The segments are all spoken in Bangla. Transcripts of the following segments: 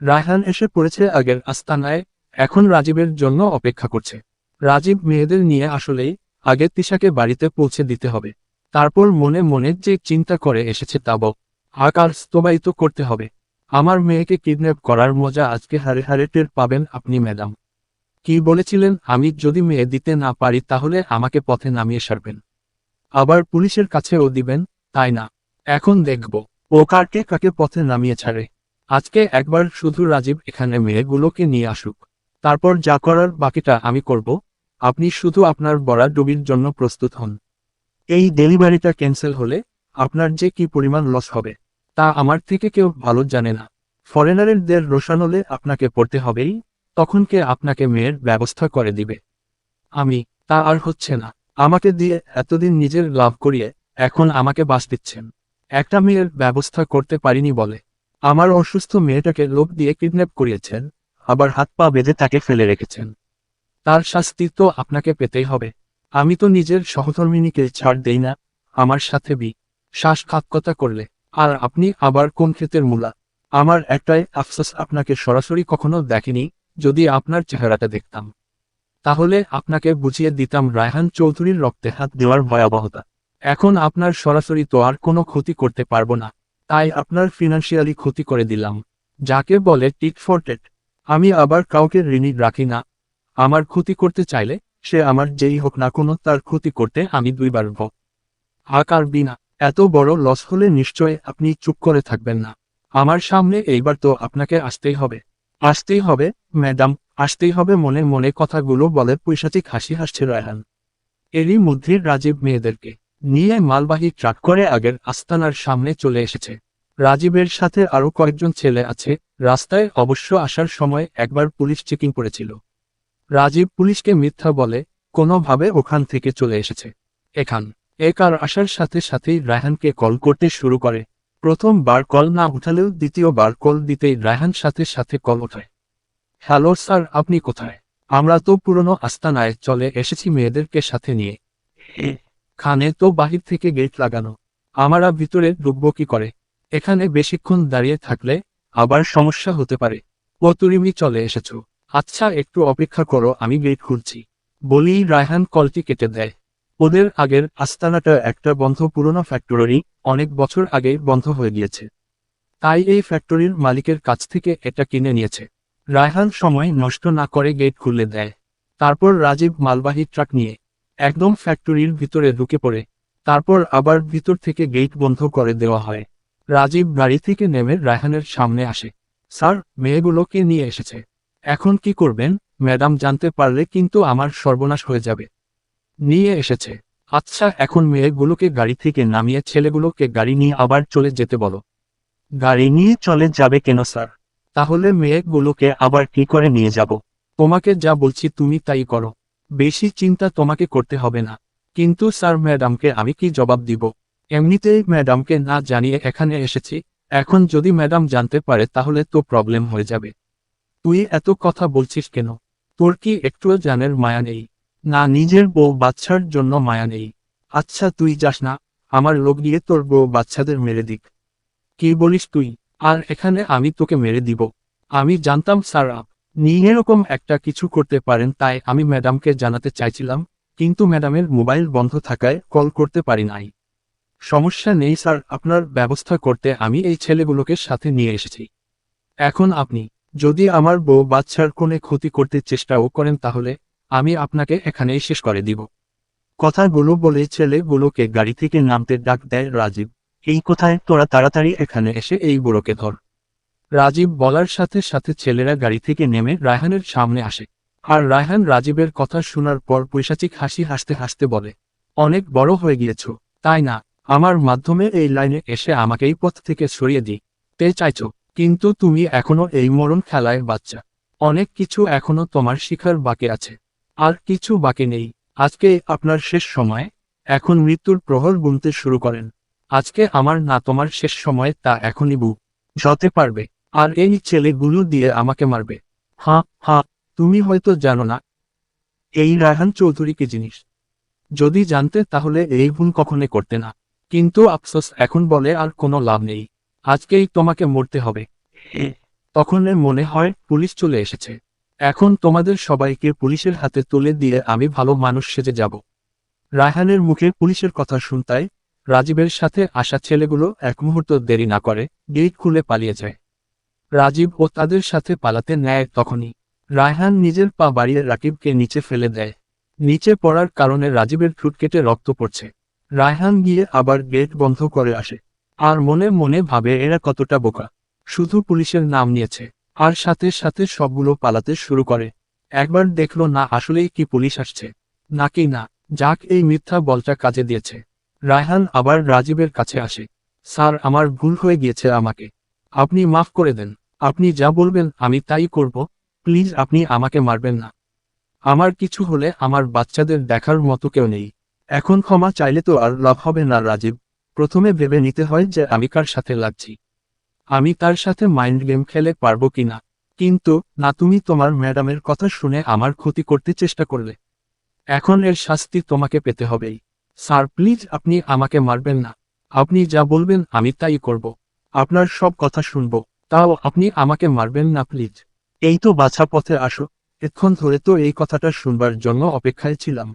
রায়হান এসে পড়েছে আগের আস্তানায়, এখন রাজীবের জন্য অপেক্ষা করছে। রাজীব মেয়েদের নিয়ে আসলেই আগে তিশাকে বাড়িতে পৌঁছে দিতে হবে। তারপর মনে মনে যে চিন্তা করে এসেছে তা বক আকার স্তবায়িত করতে হবে। আমার মেয়েকে কিডন্যাপ করার মজা আজকে হারে হারে টের পাবেন আপনি, ম্যাডাম। কি বলেছিলেন, আমি যদি মেয়ে দিতে না পারি তাহলে আমাকে পথে নামিয়ে সারবেন। আবার পুলিশের কাছেও দিবেন, তাই না? এখন দেখব। ও কারকে কাকে পথে নামিয়ে ছাড়ে। আজকে একবার শুধু রাজীব এখানে মেয়েগুলোকে নিয়ে আসুক। তারপর যা করার বাকিটা আমি করব। আপনি শুধু আপনার বড়া ডুবির জন্য প্রস্তুত হন। এই ডেলিভারিটা ক্যান্সেল হলে আপনার যে কি পরিমাণ লস হবে, তা আমার থেকে কেউ ভালো জানে না। ফরেনারের দের রোশানলে আপনাকে পড়তে হবেই, তখন কে আপনাকে মেয়ের ব্যবস্থা করে দিবে। আমি, তা আর হচ্ছে না। আমাকে দিয়ে এতদিন নিজের লাভ করিয়ে এখন আমাকে বাস দিচ্ছেন একটা মেয়ের ব্যবস্থা করতে পারিনি বলে আমার অসুস্থ মেয়েটাকে লোভ দিয়ে কিডন্যাপ করিয়েছেন, আবার হাত পা বেঁধে তাকে ফেলে রেখেছেন। তার শাস্তি তো আপনাকে পেতেই হবে। আমি তো নিজের সহধর্মিনীকে ছাড় দেই না, আমার সাথে বি। শ্বাসঘাতকতা করলে, আর আপনি আবার কোন ক্ষেতের মূলা? আমার একটাই আফসোস, আপনাকে সরাসরি কখনো দেখেনি, যদি আপনার চেহারাটা দেখতাম। তাহলে আপনাকে বুঝিয়ে দিতাম রায়হান চৌধুরীর রক্তে হাত দেওয়ার ভয়াবহতা। এখন আপনার সরাসরি তো আর কোনো ক্ষতি করতে পারব না। তাই আপনার ফিনান্সিয়ালি ক্ষতি করে দিলাম। যাকে বলে টিক ফর টেট। আমি আবার কাউকে ঋণী রাখি না। আমার ক্ষতি করতে চাইলে সে আমার যেই হোক না কোনো তার ক্ষতি করতে আমি দুইবার ভ আকার বিনা। এত বড় লস হলে নিশ্চয় আপনি চুপ করে থাকবেন না। আমার সামনে এইবার তো আপনাকে আসতেই হবে। আসতেই হবে, ম্যাডাম। আসতেই হবে মনে মনে কথাগুলো বলে পৈশাচিক হাসি হাসছে রায়হান। এরই মধ্যে রাজীব মেয়েদেরকে নিয়ে মালবাহী ট্রাক করে আগের আস্তানার সামনে চলে এসেছে। রাজীবের সাথে আরও কয়েকজন ছেলে আছে, রাস্তায় অবশ্য আসার সময় একবার পুলিশ চেকিং করেছিল। রাজীব পুলিশকে মিথ্যা বলে কোনোভাবে ওখান থেকে চলে এসেছে। এখান একার আসার সাথে সাথেই রায়হানকে কল করতে শুরু করে। প্রথমবার কল না উঠালেও দ্বিতীয়বার কল দিতেই রায়হান সাথে সাথে কল ওঠায়। হ্যালো স্যার, আপনি কোথায়? আমরা তো পুরনো আস্তানায় চলে এসেছি মেয়েদেরকে সাথে নিয়ে। খানে তো বাহির থেকে গেট লাগানো। আমারা ভিতরে ঢুকবো কি করে? এখানে বেশিক্ষণ দাঁড়িয়ে থাকলে আবার সমস্যা হতে পারে। ও চলে এসেছ। আচ্ছা একটু অপেক্ষা করো, আমি গেট খুলছি। বলেই রায়হান কলটি কেটে দেয়। ওদের আগের আস্তানাটা একটা বন্ধ পুরনো ফ্যাক্টরি অনেক বছর আগে বন্ধ হয়ে গিয়েছে। তাই এই ফ্যাক্টরির মালিকের কাছ থেকে এটা কিনে নিয়েছে। রায়হান সময় নষ্ট না করে গেট খুলে দেয়। তারপর রাজীব মালবাহী ট্রাক নিয়ে একদম ফ্যাক্টরির ভিতরে ঢুকে পড়ে। তারপর আবার ভিতর থেকে গেট বন্ধ করে দেওয়া হয়। রাজীব গাড়ি থেকে নেমে রায়হানের সামনে আসে। স্যার মেয়েগুলোকে নিয়ে এসেছে? এখন কি করবেন? ম্যাডাম জানতে পারলে কিন্তু আমার সর্বনাশ হয়ে যাবে। নিয়ে এসেছে। আচ্ছা এখন মেয়েগুলোকে গাড়ি থেকে নামিয়ে ছেলেগুলোকে গাড়ি নিয়ে আবার চলে যেতে বলো। গাড়ি নিয়ে চলে যাবে কেন স্যার? তাহলে মেয়েগুলোকে আবার কি করে নিয়ে যাব? তোমাকে যা বলছি তুমি তাই করো। বেশি চিন্তা তোমাকে করতে হবে না। কিন্তু স্যার ম্যাডামকে আমি কি জবাব দিব? এমনিতেই ম্যাডামকে না জানিয়ে এখানে এসেছি, এখন যদি ম্যাডাম জানতে পারে তাহলে তো প্রবলেম হয়ে যাবে। তুই এত কথা বলছিস কেন? তোর কি একটুও জানের মায়া নেই? না, নিজের বউ বাচ্চার জন্য মায়া নেই। আচ্ছা তুই যাস না, আমার লোক দিয়ে তোর বউ বাচ্চাদের মেরে দিক। কি বলিস তুই? আর এখানে আমি তোকে মেরে দিব। আমি জানতাম স্যার, আপনি এরকম একটা কিছু করতে পারেন তাই আমি ম্যাডামকে জানাতে চাইছিলাম, কিন্তু ম্যাডামের মোবাইল বন্ধ থাকায় কল করতে পারি নাই। সমস্যা নেই, স্যার। আপনার ব্যবস্থা করতে আমি এই ছেলেগুলোকে সাথে নিয়ে এসেছি। এখন আপনি যদি আমার বউ বাচ্চার কোনে ক্ষতি করতে চেষ্টাও করেন, তাহলে আমি আপনাকে এখানেই শেষ করে দিব। কথাগুলো বলে ছেলেগুলোকে গাড়ি থেকে নামতে ডাক দেয় রাজীব। এই কোথায় তোরা তাড়াতাড়ি এখানে এসে এই বুড়োকে ধর। রাজীব বলার সাথে সাথে ছেলেরা গাড়ি থেকে নেমে রায়হানের সামনে আসে। আর রায়হান রাজীবের কথা শোনার পর পৈশাচিক হাসি হাসতে হাসতে বলে, অনেক বড় হয়ে গিয়েছ। তাই না? আমার মাধ্যমে এই লাইনে এসে আমাকে এই পথ থেকে সরিয়ে দিই। তে চাইছো, কিন্তু তুমি এখনও এই মরণ খেলায় বাচ্চা। অনেক কিছু এখনও তোমার শিখার বাকি আছে। আর কিছু বাকি নেই। আজকে আপনার শেষ সময়। এখন মৃত্যুর প্রহর গুনতে শুরু করেন। আজকে আমার না তোমার শেষ সময়, তা এখনই বু। যতে পারবে। আর এই ছেলেগুলো দিয়ে আমাকে মারবে। হাঁ হাঁ, তুমি হয়তো জানো না। এই রায়হান চৌধুরী কি জিনিস? যদি জানতে, তাহলে এই ভুল কখনো করতে না। কিন্তু আফসোস এখন বলে আর কোনো লাভ নেই। আজকেই তোমাকে মরতে হবে। হে, তখন এর মনে হয় পুলিশ চলে এসেছে। এখন তোমাদের সবাইকে পুলিশের হাতে তুলে দিয়ে আমি ভালো মানুষ সেজে যাব। রায়হানের মুখে পুলিশের কথা শুনতায় রাজীবের সাথে আসা ছেলেগুলো এক মুহূর্ত দেরি না করে গেট খুলে পালিয়ে যায়। রাজীব ও তাদের সাথে পালাতে নেয় তখনই। রায়হান নিজের পা বাড়িয়ে রাকিবকে নিচে ফেলে দেয়। নিচে পড়ার কারণে রাজীবের ঠুট কেটে রক্ত পড়ছে। রায়হান গিয়ে আবার গেট বন্ধ করে আসে। আর মনে মনে ভাবে এরা কতটা বোকা। শুধু পুলিশের নাম নিয়েছে। আর সাথে সাথে সবগুলো পালাতে শুরু করে। একবার দেখল না আসলেই কি পুলিশ আসছে। নাকি না, যাক এই মিথ্যা বলটা কাজে দিয়েছে। রায়হান আবার রাজীবের কাছে আসে। স্যার, আমার ভুল হয়ে গিয়েছে আমাকে। আপনি মাফ করে দেন। আপনি যা বলবেন আমি তাই করব। প্লিজ আপনি আমাকে মারবেন না। আমার কিছু হলে আমার বাচ্চাদের দেখার মতো কেউ নেই। এখন ক্ষমা চাইলে তো আর লাভ হবে না রাজীব। প্রথমে ভেবে নিতে হয় যে আমি কার সাথে লাগছি। আমি তার সাথে মাইন্ড গেম খেলে পারব কিনা কিন্তু, না তুমি তোমার ম্যাডামের কথা শুনে আমার ক্ষতি করতে চেষ্টা করলে। এখন এর শাস্তি তোমাকে পেতে হবেই। স্যার, প্লিজ আপনি আমাকে মারবেন না। আপনি যা বলবেন আমি তাই করব। আপনার সব কথা শুনব। তাও আপনি আমাকে মারবেন না, প্লিজ। এই তো বাছা পথে আসো। এক্ষণ ধরে তো এই কথাটা শুনবার জন্য অপেক্ষায় ছিলাম।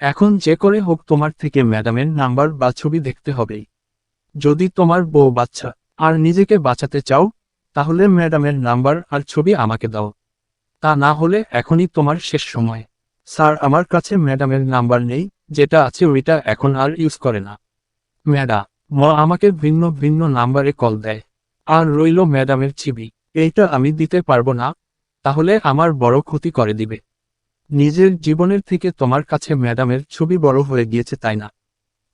এখন যে করে হোক তোমার থেকে ম্যাডামের নাম্বার বা ছবি দেখতে হবেই। যদি তোমার বউ বাচ্চা আর নিজেকে বাঁচাতে চাও, তাহলে ম্যাডামের নাম্বার আর ছবি আমাকে দাও। তা না হলে এখনই তোমার শেষ সময়। স্যার, আমার কাছে ম্যাডামের নাম্বার নেই, যেটা আছে ওইটা এখন আর ইউজ করে না। ম্যাডা, ম আমাকে ভিন্ন ভিন্ন নাম্বারে কল দেয়। আর রইল ম্যাডামের ছবি। এইটা আমি দিতে পারব না, তাহলে আমার বড় ক্ষতি করে দিবে। নিজের জীবনের থেকে তোমার কাছে ম্যাডামের ছবি বড় হয়ে গিয়েছে, তাই না?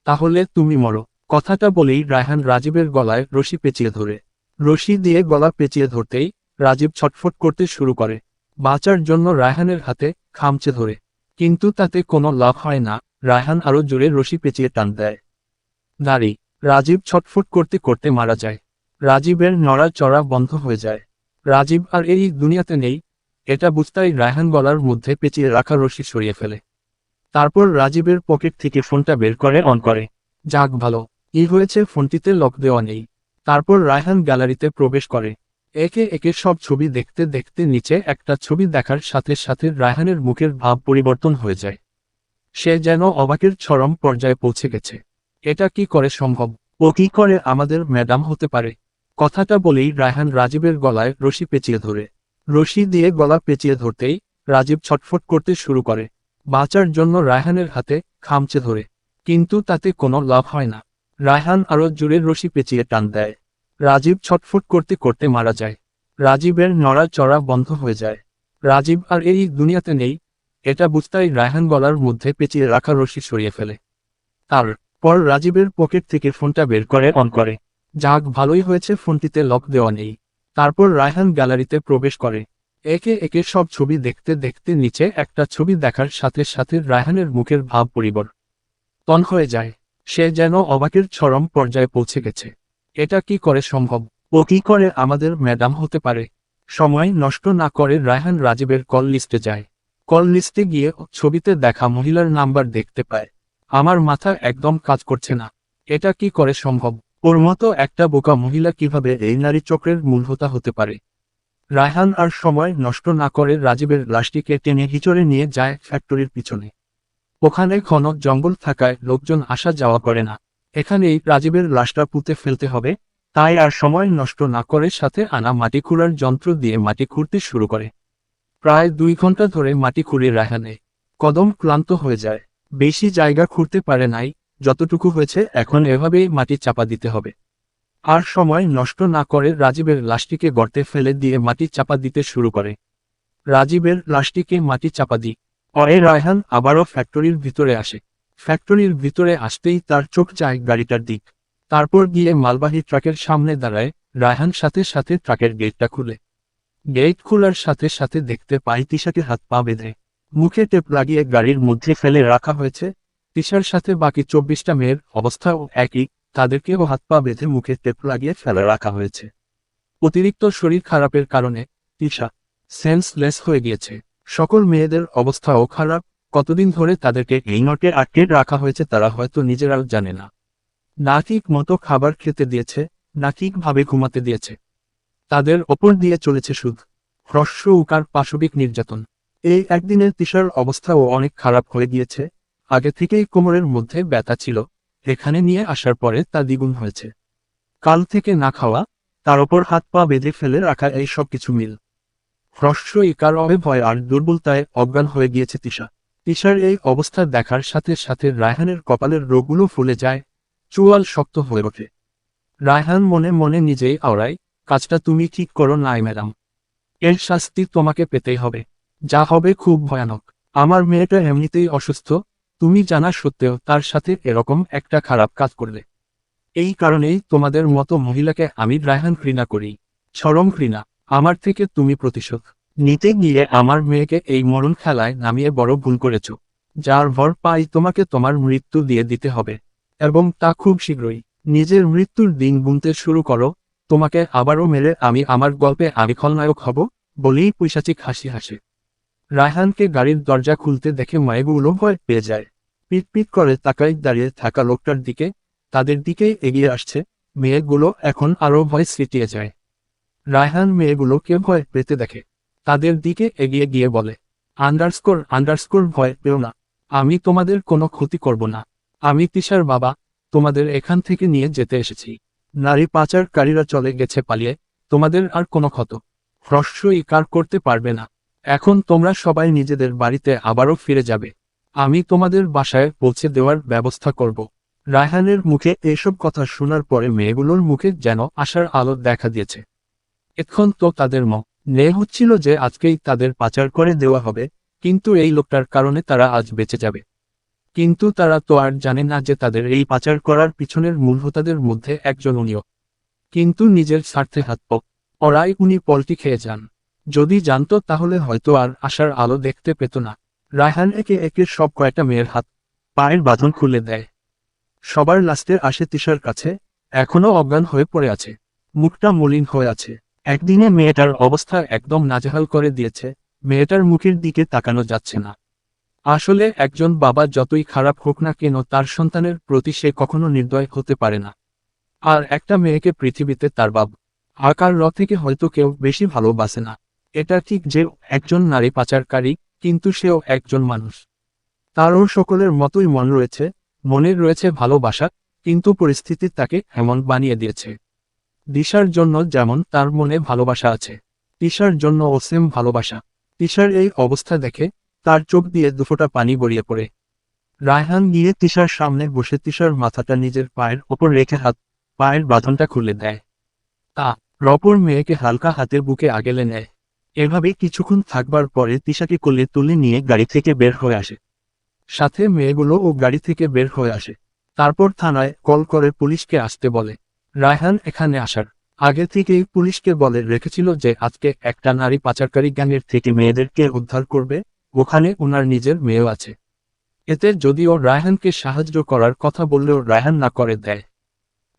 তাহলে তুমি মরো। কথাটা বলেই রায়হান রাজীবের গলায় রশি পেঁচিয়ে ধরে। রশি দিয়ে গলা পেঁচিয়ে ধরতেই রাজীব ছটফট করতে শুরু করে। বাঁচার জন্য রায়হানের হাতে খামচে ধরে। কিন্তু তাতে কোনো লাভ হয় না, রায়হান আরও জোরে রশি পেঁচিয়ে টান দেয়। দাঁড়ি, রাজীব ছটফট করতে করতে মারা যায়। রাজীবের নড়া চড়া বন্ধ হয়ে যায়। রাজীব আর এই দুনিয়াতে নেই এটা বুঝতেই রায়হান গলার মধ্যে পেঁচিয়ে রাখা রশি সরিয়ে ফেলে। তারপর রাজীবের পকেট থেকে ফোনটা বের করে অন করে। যাক ভালো, কি হয়েছে ফোনটিতে লক দেওয়া নেই। তারপর রায়হান গ্যালারিতে প্রবেশ করে। একে একে সব ছবি দেখতে দেখতে নিচে একটা ছবি দেখার সাথে সাথে রায়হানের মুখের ভাব পরিবর্তন হয়ে যায়। সে যেন অবাকের চরম পর্যায়ে পৌঁছে গেছে। এটা কি করে সম্ভব? ও কি করে আমাদের ম্যাডাম হতে পারে? কথাটা বলেই রায়হান রাজীবের গলায় রশি পেঁচিয়ে ধরে। রশি দিয়ে গলা পেঁচিয়ে ধরতেই রাজীব ছটফট করতে শুরু করে। বাঁচার জন্য রায়হানের হাতে খামচে ধরে। কিন্তু তাতে কোনো লাভ হয় না। রায়হান আরও জোরে রশি পেঁচিয়ে টান দেয়। রাজীব ছটফট করতে করতে মারা যায়। রাজীবের নড়া চড়া বন্ধ হয়ে যায়। রাজীব আর এই দুনিয়াতে নেই, এটা বুঝতেই রায়হান গলার মধ্যে পেঁচিয়ে রাখা রশি সরিয়ে ফেলে। তার পর রাজীবের পকেট থেকে ফোনটা বের করে অন করে। যাক, ভালোই হয়েছে, ফোনটিতে লক দেওয়া নেই। তারপর রায়হান গ্যালারিতে প্রবেশ করে। একে একে সব ছবি দেখতে দেখতে নিচে একটা ছবি দেখার সাথে সাথে রায়হানের মুখের ভাব পরিবর্তন হয়ে যায়। সে যেন অবাকের চরম পর্যায়ে পৌঁছে গেছে। এটা কি করে সম্ভব? ও কি করে আমাদের ম্যাডাম হতে পারে? সময় নষ্ট না করে রায়হান রাজীবের কল লিস্টে যায়। কল লিস্টে গিয়ে ছবিতে দেখা মহিলার নাম্বার দেখতে পায়। আমার মাথা একদম কাজ করছে না। এটা কি করে সম্ভব? ওর মতো একটা বোকা মহিলা কীভাবে এই নারী চক্রের মূলহোতা হতে পারে? রায়হান আর সময় নষ্ট না করে রাজীবের লাশটিকে টেনে হিচড়ে নিয়ে যায় ফ্যাক্টরির পিছনে। ওখানে ঘন জঙ্গল থাকায় লোকজন আসা যাওয়া করে না। এখানেই রাজীবের লাশটা পুঁতে ফেলতে হবে, তাই আর সময় নষ্ট না করে সাথে আনা মাটি খুঁড়ার যন্ত্র দিয়ে মাটি খুঁড়তে শুরু করে। প্রায় দুই ঘণ্টা ধরে মাটি খুঁড়ে রায়হানে কদম ক্লান্ত হয়ে যায়, বেশি জায়গা খুঁড়তে পারে নাই যতটুকু হয়েছে এখন এভাবেই মাটি চাপা দিতে হবে। আর সময় নষ্ট না করে রাজীবের লাশটিকে গর্তে ফেলে দিয়ে মাটি চাপা দিতে শুরু করে। রাজীবের লাশটিকে মাটি চাপা দিই। অয়ে রায়হান আবারও ফ্যাক্টরির ভিতরে আসে। ফ্যাক্টরির ভিতরে আসতেই তার চোখ যায় গাড়িটার দিক। তারপর গিয়ে মালবাহী ট্রাকের সামনে দাঁড়ায় রায়হান সাথে সাথে ট্রাকের গেটটা খুলে। গেট খোলার সাথে সাথে দেখতে পাই তিশাকে হাত পা বেঁধে। মুখে টেপ লাগিয়ে গাড়ির মধ্যে ফেলে রাখা হয়েছে। তিশার সাথে বাকি চব্বিশটা মেয়ের অবস্থাও একই। তাদেরকেও হাত পা বেঁধে মুখে টেপ লাগিয়ে ফেলে রাখা হয়েছে। অতিরিক্ত শরীর খারাপের কারণে তিশা সেন্সলেস হয়ে গিয়েছে। সকল মেয়েদের অবস্থাও খারাপ। কতদিন ধরে তাদেরকে এই নটে আটকে রাখা হয়েছে তারা হয়তো নিজেরাও জানে না। না ঠিক মতো খাবার খেতে দিয়েছে, না ঠিকভাবে ঘুমাতে দিয়েছে। তাদের ওপর দিয়ে চলেছে সুদ। হ্রস্ব উকার পাশবিক নির্যাতন। এই একদিনের তিসার অবস্থাও অনেক খারাপ হয়ে গিয়েছে। আগে থেকেই কোমরের মধ্যে ব্যথা ছিল, এখানে নিয়ে আসার পরে তা দ্বিগুণ হয়েছে। কাল থেকে না খাওয়া, তার ওপর হাত পা বেঁধে ফেলে রাখা এই সব কিছু মিল। হ্রস্ব ইকার অবে ভয় আর দুর্বলতায় অজ্ঞান হয়ে গিয়েছে তিশা। তিশার এই অবস্থা দেখার সাথে সাথে রায়হানের কপালের রোগগুলো ফুলে যায়, চুয়াল শক্ত হয়ে ওঠে। রায়হান মনে মনে নিজেই আওড়ায়, কাজটা তুমি ঠিক করো নাই, ম্যাডাম। এর শাস্তি তোমাকে পেতেই হবে। যা হবে খুব ভয়ানক। আমার মেয়েটা এমনিতেই অসুস্থ তুমি জানা সত্ত্বেও তার সাথে এরকম একটা খারাপ কাজ করলে। এই কারণেই তোমাদের মতো মহিলাকে আমি রায়হান ঘৃণা করি, চরম ঘৃণা। আমার থেকে তুমি প্রতিশোধ নিতে গিয়ে আমার মেয়েকে এই মরণ খেলায় নামিয়ে বড় ভুল করেছ, যার ভর পাই তোমাকে তোমার মৃত্যু দিয়ে দিতে হবে, এবং তা খুব শীঘ্রই। নিজের মৃত্যুর দিন গুনতে শুরু করো, তোমাকে আবারও মেরে আমি আমার গল্পে আমি খলনায়ক হব, বলেই পৈশাচিক হাসি হাসে। রায়হানকে গাড়ির দরজা খুলতে দেখে মায়েগুলো ভয় পেয়ে যায়। পিট পিট করে তাকাই দাঁড়িয়ে থাকা লোকটার দিকে, তাদের দিকেই এগিয়ে আসছে। মেয়েগুলো এখন আরও ভয় সিটিয়ে যায়। রায়হান মেয়েগুলোকে ভয় পেতে দেখে। তাদের দিকে এগিয়ে গিয়ে বলে, আন্ডারস্কোর আন্ডারস্কোর ভয় পেও না। আমি তোমাদের কোনো ক্ষতি করব না। আমি তিশার বাবা, তোমাদের এখান থেকে নিয়ে যেতে এসেছি। নারী পাচারকারীরা চলে গেছে পালিয়ে, তোমাদের আর কোনো ক্ষত। হ্রস্ব ইকার করতে পারবে না। এখন তোমরা সবাই নিজেদের বাড়িতে আবারও ফিরে যাবে। আমি তোমাদের বাসায় পৌঁছে দেওয়ার ব্যবস্থা করব। রায়হানের মুখে এসব কথা শোনার পরে মেয়েগুলোর মুখে যেন আশার আলো দেখা দিয়েছে। এখন তো তাদের ম নে হচ্ছিল যে আজকেই তাদের পাচার করে দেওয়া হবে, কিন্তু এই লোকটার কারণে তারা আজ বেঁচে যাবে। কিন্তু তারা তো আর জানে না যে তাদের এই পাচার করার পিছনের মূল হোতাদের মধ্যে একজন উনিও। কিন্তু নিজের স্বার্থে হাত পক ওরাই উনি পল্টি খেয়ে যান। যদি জানতো তাহলে হয়তো আর আশার আলো দেখতে পেত না। রায়হান একে একে সব কয়েকটা মেয়ের হাত, পায়ের বাঁধন খুলে দেয়। সবার লাস্টের আসে তিশার কাছে, এখনও অজ্ঞান হয়ে পড়ে আছে। মুখটা মলিন হয়ে আছে। একদিনে মেয়েটার অবস্থা একদম নাজেহাল করে দিয়েছে, মেয়েটার মুখের দিকে তাকানো যাচ্ছে না। আসলে একজন বাবা যতই খারাপ হোক না কেন তার সন্তানের প্রতি সে কখনো নির্দয় হতে পারে না। আর একটা মেয়েকে পৃথিবীতে তার বাব আকার র থেকে হয়তো কেউ বেশি ভালোবাসে না। এটা ঠিক যে একজন নারী পাচারকারী, কিন্তু সেও একজন মানুষ। তারও সকলের মতোই মন রয়েছে, মনের রয়েছে ভালোবাসা, কিন্তু পরিস্থিতি তাকে এমন বানিয়ে দিয়েছে। দিশার জন্য যেমন তার মনে ভালোবাসা আছে তিশার জন্য অসীম ভালোবাসা। তিশার এই অবস্থা দেখে তার চোখ দিয়ে দুফোটা পানি গড়িয়ে পড়ে। রায়হান গিয়ে তিশার সামনে বসে তিশার মাথাটা নিজের পায়ের ওপর রেখে হাত, পায়ের বাঁধনটা খুলে দেয়। তা, রপর মেয়েকে হালকা হাতের বুকে আগেলে নেয়। এভাবে কিছুক্ষণ থাকবার পরে তিশাকে কোলে তুলে নিয়ে গাড়ি থেকে বের হয়ে আসে। সাথে মেয়েগুলো ও গাড়ি থেকে বের হয়ে আসে। তারপর থানায় কল করে পুলিশকে আসতে বলে, রায়হান এখানে আসার। আগে থেকেই পুলিশকে বলে রেখেছিল যে আজকে একটা নারী পাচারকারী গ্যাংয়ের থেকে মেয়েদেরকে উদ্ধার করবে, ওখানে ওনার নিজের মেয়েও আছে। এতে যদিও রায়হানকে সাহায্য করার কথা বললেও রায়হান না করে দেয়।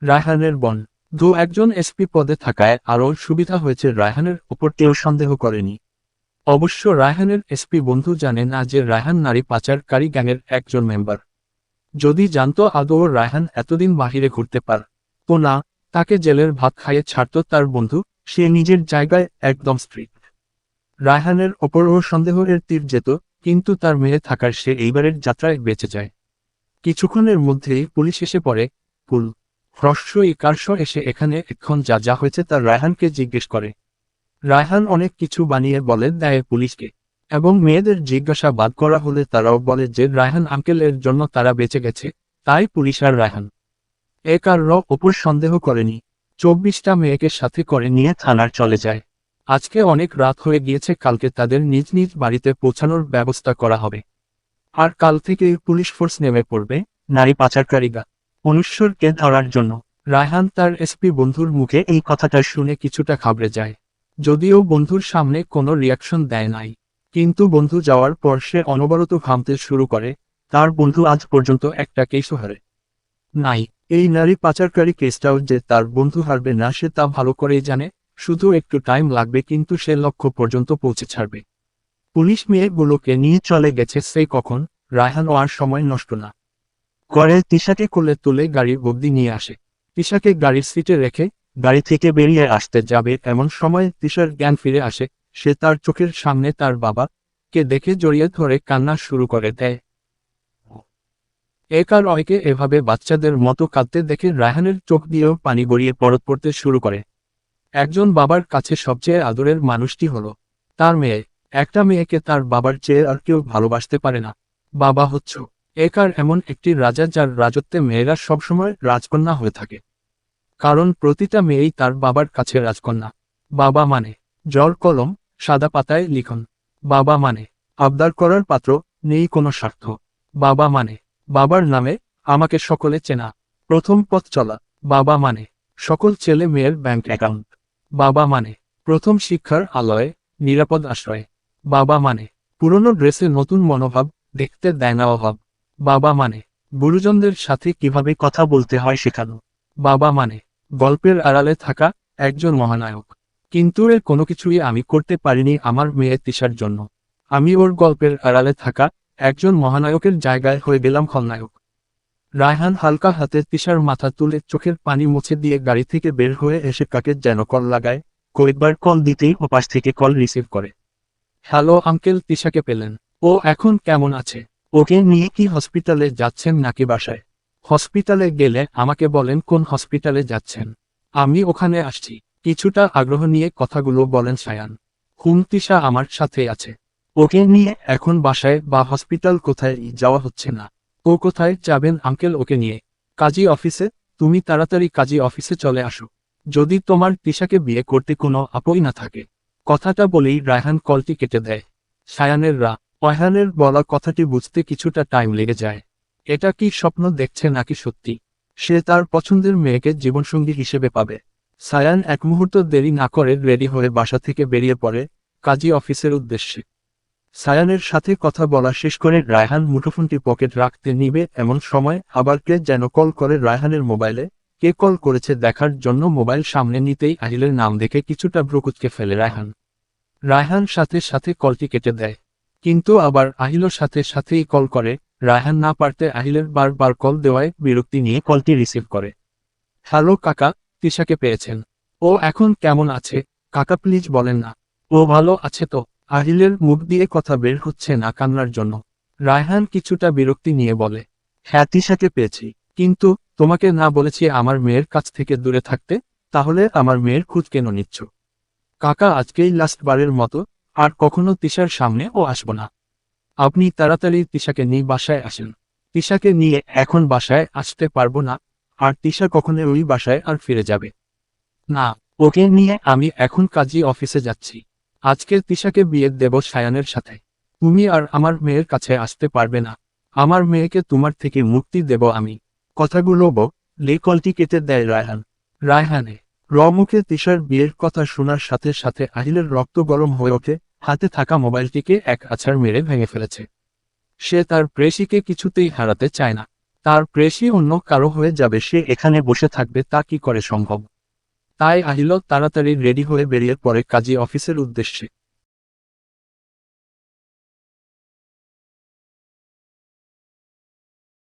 রায়হানের বন দু একজন এসপি পদে থাকায় আরও সুবিধা হয়েছে রায়হানের ওপর কেউ সন্দেহ করেনি। অবশ্য রায়হানের এসপি বন্ধু জানে না যে রায়হান নারী পাচারকারী গ্যাংয়ের একজন মেম্বার। যদি জানতো আদৌ রায়হান এতদিন বাহিরে ঘুরতে পার, তো না, তাকে জেলের ভাত খাইয়ে ছাড়ত তার বন্ধু, সে নিজের জায়গায় একদম স্ট্রিক্ট রায়হানের ওপরও সন্দেহের তীর যেত, কিন্তু তার মেয়ে থাকার সে এইবারের যাত্রায় বেঁচে যায়। কিছুক্ষণের মধ্যেই পুলিশ এসে পড়ে পুল হ্রস্ব ইকার্ষ এসে এখানে এখন যা যা হয়েছে তার রায়হানকে জিজ্ঞেস করে। রায়হান অনেক কিছু বানিয়ে বলে দেয় পুলিশকে, এবং মেয়েদের জিজ্ঞাসাবাদ করা হলে তারাও বলে যে রায়হান আঙ্কেলের জন্য তারা বেঁচে গেছে, তাই পুলিশ আর রায়হান এ কার ওপর সন্দেহ করেনি। চব্বিশটা মেয়েকে সাথে করে নিয়ে থানার চলে যায়। আজকে অনেক রাত হয়ে গিয়েছে, কালকে তাদের নিজ নিজ বাড়িতে পৌঁছানোর ব্যবস্থা করা হবে। আর কাল থেকে পুলিশ ফোর্স নেমে পড়বে, নারী পাচারকারীরা। অনুশ্বরকে ধরার জন্য। রায়হান তার এসপি বন্ধুর মুখে এই কথাটা শুনে কিছুটা ঘাবড়ে যায়। যদিও বন্ধুর সামনে কোনো রিয়াকশন দেয় নাই। কিন্তু বন্ধু যাওয়ার পর সে অনবরত ঘামতে শুরু করে, তার বন্ধু আজ পর্যন্ত একটা কেসও হারে। নাই, এই নারী পাচারকারী কেসটাও যে তার বন্ধু হারবে না সে তা ভালো করেই জানে, শুধু একটু টাইম লাগবে কিন্তু সে লক্ষ্য পর্যন্ত পৌঁছে ছাড়বে। পুলিশ মেয়েগুলোকে নিয়ে চলে গেছে সেই কখন রায়হান আর সময় নষ্ট না। করে তিশাকে কোলে তুলে গাড়ির অবধি নিয়ে আসে। তিশাকে গাড়ির সিটে রেখে গাড়ি থেকে বেরিয়ে আসতে যাবে এমন সময় তিশার জ্ঞান ফিরে আসে। সে তার চোখের সামনে তার বাবা কে দেখে জড়িয়ে ধরে কান্না শুরু করে দেয়। একার অয়কে এভাবে বাচ্চাদের মতো কাঁদতে দেখে রায়হানের চোখ দিয়েও পানি গড়িয়ে পরত পড়তে শুরু করে। একজন বাবার কাছে সবচেয়ে আদরের মানুষটি হলো তার মেয়ে। একটা মেয়েকে তার বাবার চেয়ে আর কেউ ভালোবাসতে পারে না। বাবা হচ্ছ একার এমন একটি রাজা যার রাজত্বে মেয়েরা সবসময় রাজকন্যা হয়ে থাকে। কারণ প্রতিটা মেয়েই তার বাবার কাছে রাজকন্যা। বাবা মানে জল, কলম, সাদা পাতায় লিখন। বাবা মানে আবদার করার পাত্র, নেই কোনো স্বার্থ। বাবা মানে বাবার নামে আমাকে সকলে চেনা। প্রথম পথ চলা। বাবা মানে সকল ছেলে মেয়ের ব্যাংক অ্যাকাউন্ট। বাবা মানে প্রথম শিক্ষার আলয়ে, নিরাপদ আশ্রয়। বাবা মানে পুরনো ড্রেসে নতুন মনোভাব, দেখতে দেয় না অভাব। বাবা মানে গুরুজনদের সাথে কীভাবে কথা বলতে হয় শেখানো। বাবা মানে গল্পের আড়ালে থাকা একজন মহানায়ক। কিন্তু এর কোনো কিছুই আমি করতে পারিনি আমার মেয়ে তিশার জন্য। আমি ওর গল্পের আড়ালে থাকা একজন মহানায়কের জায়গায় হয়ে গেলাম খলনায়ক। রায়হান হালকা হাতে তিশার মাথা তুলে চোখের পানি মুছে দিয়ে গাড়ি থেকে বের হয়ে এসে কাকে যেন কল লাগায়, কয়েকবার কল দিতেই ওপাশ থেকে কল রিসিভ করে। হ্যালো, আঙ্কেল তিশাকে পেলেন। ও এখন কেমন আছে? ওকে নিয়ে কি হসপিটালে যাচ্ছেন নাকি বাসায়? হসপিটালে গেলে আমাকে বলেন কোন হসপিটালে যাচ্ছেন। আমি ওখানে আসছি। কিছুটা আগ্রহ নিয়ে কথাগুলো বলেন সায়ান। হুম তিশা আমার সাথে আছে। ওকে নিয়ে এখন বাসায় বা হসপিটাল কোথায় যাওয়া হচ্ছে না। ও কোথায় যাবেন আঙ্কেল ওকে নিয়ে। কাজী অফিসে তুমি তাড়াতাড়ি কাজী অফিসে চলে আসো। যদি তোমার তিশাকে বিয়ে করতে কোনো আপই না থাকে। কথাটা বলেই রায়হান কলটি কেটে দেয়। সায়ানের রা অয়হানের বলা কথাটি বুঝতে কিছুটা টাইম লেগে যায়। এটা কি স্বপ্ন দেখছে নাকি সত্যি? সে তার পছন্দের মেয়েকে জীবনসঙ্গী হিসেবে পাবে। সায়ান এক মুহূর্ত দেরি না করে রেডি হয়ে বাসা থেকে বেরিয়ে পড়ে কাজী অফিসের উদ্দেশ্যে। সায়ানের সাথে কথা বলা শেষ করে রায়হান মুঠোফোনটি পকেট রাখতে নিবে এমন সময় আবার কে যেন কল করে রায়হানের মোবাইলে। কে কল করেছে দেখার জন্য মোবাইল সামনে নিতেই আহিলের নাম দেখে কিছুটা ব্রকুচকে ফেলে রায়হান। রায়হান সাথে সাথে কলটি কেটে দেয়। কিন্তু আবার আহিলোর সাথে সাথেই কল করে, রায়হান না পারতে আহিলের বারবার কল দেওয়ায় বিরক্তি নিয়ে কলটি রিসিভ করে। হ্যালো, কাকা, তিশাকে পেয়েছেন। ও এখন কেমন আছে? কাকা, প্লিজ বলেন না। ও ভালো আছে তো? আহিলের মুখ দিয়ে কথা বের হচ্ছে না কান্নার জন্য। রায়হান কিছুটা বিরক্তি নিয়ে বলে হ্যাঁ তিশাকে পেয়েছি। কিন্তু তোমাকে না বলেছি আমার মেয়ের কাছ থেকে দূরে থাকতে? তাহলে আমার মেয়ের খুঁজ কেন নিচ্ছ? কাকা, আজকেই লাস্ট বারের মতো আর কখনো তিশার সামনে ও আসব না। আপনি তাড়াতাড়ি তিশাকে নিয়ে বাসায় আসেন। তিশাকে নিয়ে এখন বাসায় আসতে পারব না, আর তিশা কখনো ওই বাসায় আর ফিরে যাবে। না, ওকে নিয়ে আমি এখন কাজী অফিসে যাচ্ছি। আজকে তিশাকে বিয়ে দেব সায়ানের সাথে। তুমি আর আমার মেয়ের কাছে আসতে পারবে না। আমার মেয়েকে তোমার থেকে মুক্তি দেব আমি। কথাগুলো বো লে কলটি কেটে দেয় রায়হান। রায়হানে রমুখে তিশার বিয়ের কথা শোনার সাথে সাথে আহিলের রক্ত গরম হয়ে ওঠে, হাতে থাকা মোবাইলটিকে এক আছাড় মেরে ভেঙে ফেলেছে। সে তার প্রেসিকে কিছুতেই হারাতে চায় না। তার প্রেসি অন্য কারও হয়ে যাবে, সে এখানে বসে থাকবে, তা কি করে সম্ভব? তাই আহিল তাড়াতাড়ি রেডি হয়ে বেরিয়ে পড়ে কাজী অফিসের উদ্দেশ্যে।